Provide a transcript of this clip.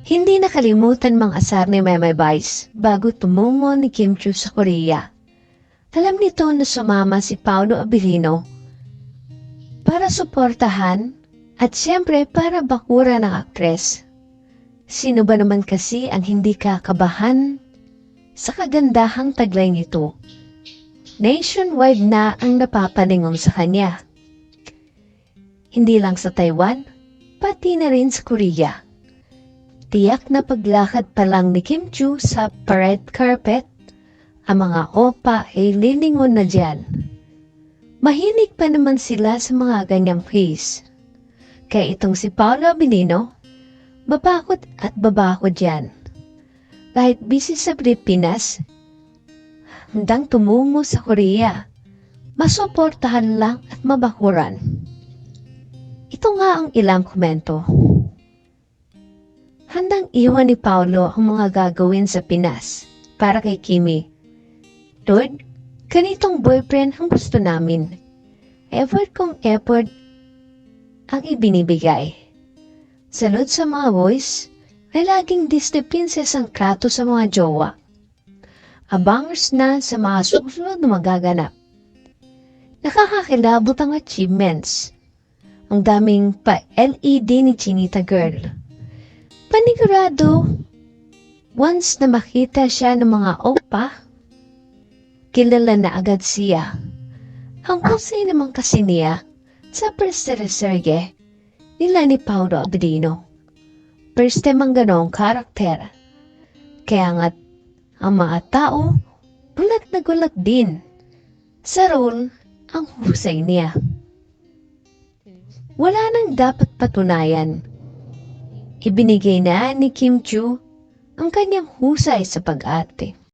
Hindi nakalimutan mang asar ni Meme Vice bago tumungo ni Kim Chu sa Korea. Alam nito na sumama si Paolo Abilino para suportahan at siyempre para bakura ng aktres. Sino ba naman kasi ang hindi kakabahan sa kagandahang taglay nito? Nationwide na ang napapaningong sa kanya. Hindi lang sa Taiwan, pati na rin sa Korea. Tiyak na paglakad pa lang ni Kim Chu sa red carpet, ang mga opa ay lilingon na dyan. Mahinig pa naman sila sa mga ganyang quiz. Kaya itong si Paolo Abilino, babakot at babakot yan. Kahit busy sa Pilipinas, handang tumungo sa Korea, masuportahan lang at mabakuran. Ito nga ang ilang komento. Handang iwan ni Paulo ang mga gagawin sa Pinas para kay Kimi. Lord, ganitong boyfriend ang gusto namin. Effort kong effort ang ibinibigay. Salud sa mga boys, ay laging Disney princess ang krato sa mga jowa. Abangers na sa mga susunod na magaganap. Nakakakilabot ang achievements. Ang daming pa-LED ni Chinita Girl. Panigurado, once na makita siya ng mga opa, kilala na agad siya. Ang kusay naman kasi niya sa Serge nila ni Paolo Abdino. First time ang karakter. Kaya nga't ang mga tao gulat na gulat din sa role ang husay niya. Wala nang dapat patunayan. Ibinigay na ni Kim Chu ang kanyang husay sa pag-ate.